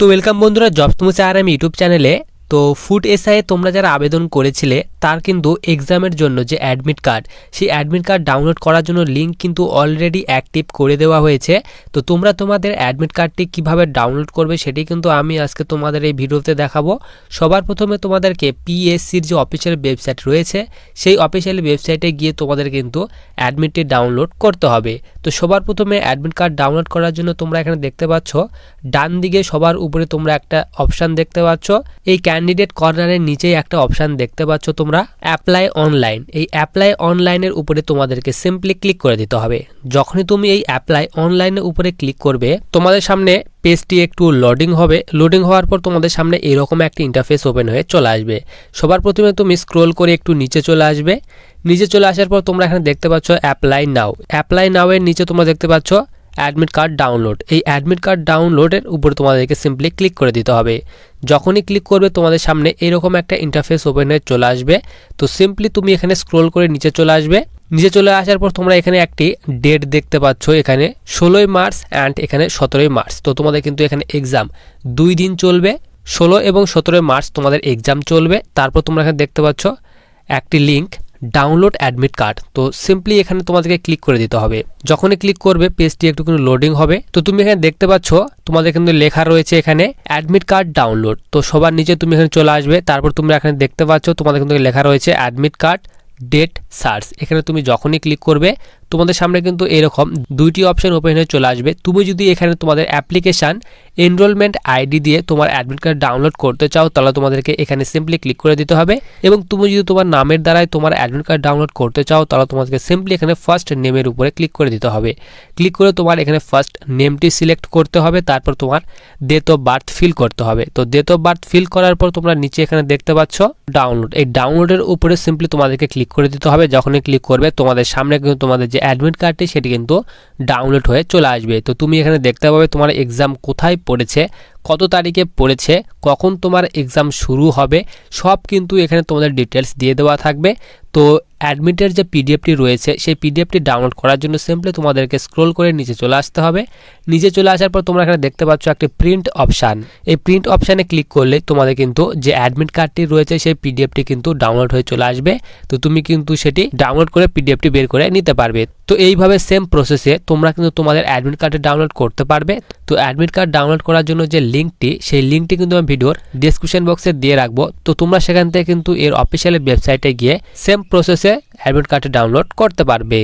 তো ওয়েলকাম বন্ধুরা জব তুমি আর আমি ইউটিউব চ্যানেলে তো ফুড এসআই তোমরা যারা আবেদন করেছিলে, তার কিন্তু এক্সামের জন্য যে অ্যাডমিট কার্ড সেই অ্যাডমিট কার্ড ডাউনলোড করার জন্য লিঙ্ক কিন্তু অলরেডি অ্যাক্টিভ করে দেওয়া হয়েছে। তো তোমরা তোমাদের অ্যাডমিট কার্ডটি কীভাবে ডাউনলোড করবে সেটি কিন্তু আমি আজকে তোমাদের এই ভিডিওতে দেখাবো। সবার প্রথমে তোমাদেরকে পিএসসির যে অফিসিয়াল ওয়েবসাইট রয়েছে, সেই অফিসিয়াল ওয়েবসাইটে গিয়ে তোমাদের কিন্তু অ্যাডমিটটি ডাউনলোড করতে হবে। তো সবার প্রথমে অ্যাডমিট কার্ড ডাউনলোড করার জন্য তোমরা এখানে দেখতে পাচ্ছ ডান দিকে সবার উপরে তোমরা একটা অপশান দেখতে পাচ্ছ। এই ক্যান্ডিডেট কর্নারের নিচেই একটা অপশান দেখতে পাচ্ছ তোমরা অ্যাপ্লাই অনলাইন এই অ্যাপ্লাই অনলাইনের উপরে তোমাদেরকে সিম্পলি ক্লিক করে দিতে হবে। যখনই তুমি এই অ্যাপ্লাই অনলাইনের উপরে ক্লিক করবে, তোমাদের সামনে পেজটি একটু লোডিং হবে। লোডিং হওয়ার পর তোমাদের সামনে এরকম একটা ইন্টারফেস ওপেন হয়ে চলে আসবে। সবার প্রথমে তুমি স্ক্রোল করে একটু নিচে চলে আসবে। নিচে চলে আসার পর তোমরা এখানে দেখতে পাচ্ছ অ্যাপ্লাই নাও অ্যাপ্লাই নাও এর নিচে তোমরা দেখতে পাচ্ছ অ্যাডমিট কার্ড ডাউনলোড এই অ্যাডমিট কার্ড ডাউনলোডের উপর তোমাদেরকে সিম্পলি ক্লিক করে দিতে হবে। যখনই ক্লিক করবে, তোমাদের সামনে এরকম একটা ইন্টারফেস ওপেন হয়ে চলে আসবে। তো সিম্পলি তুমি এখানে স্ক্রোল করে নিচে চলে আসবে। নিচে চলে আসার পর তোমরা এখানে একটি ডেট দেখতে পাচ্ছ। এখানে ষোলোই মার্চ অ্যান্ড এখানে সতেরোই মার্চ। তো তোমাদের কিন্তু এখানে এক্সাম দুই দিন চলবে। ষোলো এবং সতেরোই মার্চ তোমাদের এক্সাম চলবে। তারপর তোমরা এখানে দেখতে পাচ্ছ একটি লিঙ্ক ডাউনলোড অ্যাডমিট কার্ড তো সিম্পলি এখানে তোমাদেরকে ক্লিক করে দিতে হবে। যখনই ক্লিক করবে পেজটি একটুখানি লোডিং হবে। তো তুমি এখানে দেখতে পাচ্ছ, তোমাদের কিন্তু লেখা রয়েছে এখানে অ্যাডমিট কার্ড ডাউনলোড তো সবার নিচে তুমি এখানে চলে আসবে, তারপর তুমি এখানে দেখতে পাচ্ছ, তোমাদের কিন্তু লেখা রয়েছে অ্যাডমিট কার্ড ডেট সার্চ এখানে তুমি যখনই ক্লিক করবে তোমাদের সামনে কিন্তু এরকম দুইটি অপশন ওপেন হয়ে চলে আসবে। তুমি যদি এখানে তোমাদের অ্যাপ্লিকেশান এনরোলমেন্ট আইডি দিয়ে তোমার অ্যাডমিট কার্ড ডাউনলোড করতে চাও, তাহলে তোমাদেরকে এখানে সিম্পলি ক্লিক করে দিতে হবে। এবং তুমি যদি তোমার নামের দ্বারাই তোমার অ্যাডমিট কার্ড ডাউনলোড করতে চাও, তাহলে তোমাদেরকে সিম্পলি এখানে ফার্স্ট নেমের উপরে ক্লিক করে দিতে হবে। ক্লিক করে তোমার এখানে ফার্স্ট নেমটি সিলেক্ট করতে হবে, তারপর তোমার ডেট অফ বার্থ ফিল করতে হবে। তো ডেট অফ বার্থ ফিল করার পর তোমরা নিচে এখানে দেখতে পাচ্ছ ডাউনলোড এই ডাউনলোডের উপরে সিম্পলি তোমাদেরকে ক্লিক করে দিতে হবে। যখনই ক্লিক করবে, তোমাদের সামনে কিন্তু তোমাদের যে অ্যাডমিট কার্ডটি সেটি কিন্তু ডাউনলোড হয়ে চলে আসবে। তো তুমি এখানে দেখতে পাবে তোমার এক্সাম কোথায় পড়েছে কত তারিখে পড়েছে, কখন তোমার এক্সাম শুরু হবে, সব কিন্তু এখানে তোমাদের ডিটেলস দিয়ে দেওয়া থাকবে। তো অ্যাডমিটের যে পিডিএফটি রয়েছে, সেই পিডিএফটি ডাউনলোড করার জন্য সিম্পলি তোমাদেরকে স্ক্রোল করে নিচে চলে আসতে হবে। নিচে চলে আসার পর তোমরা এখানে দেখতে পাচ্ছ একটি প্রিন্ট অপশান এই প্রিন্ট অপশানে ক্লিক করলে তোমাদের কিন্তু যে অ্যাডমিট কার্ডটি রয়েছে, সেই পিডিএফটি কিন্তু ডাউনলোড হয়ে চলে আসবে। তো তুমি কিন্তু সেটি ডাউনলোড করে পিডিএফটি বের করে নিতে পারবে। তো এইভাবে সেম প্রসেসে তোমরা কিন্তু তোমাদের অ্যাডমিট কার্ডে ডাউনলোড করতে পারবে। তো অ্যাডমিট কার্ড ডাউনলোড করার জন্য যে লিঙ্কটি সেই লিঙ্কটি কিন্তু আমি ভিডিওর ডিসক্রিপশন বক্সে দিয়ে রাখব। তো তোমরা সেখান থেকে কিন্তু এর অফিসিয়াল ওয়েবসাইটে গিয়ে সেম প্রসেসে অ্যাডমিট কার্ডটি ডাউনলোড করতে পারবে।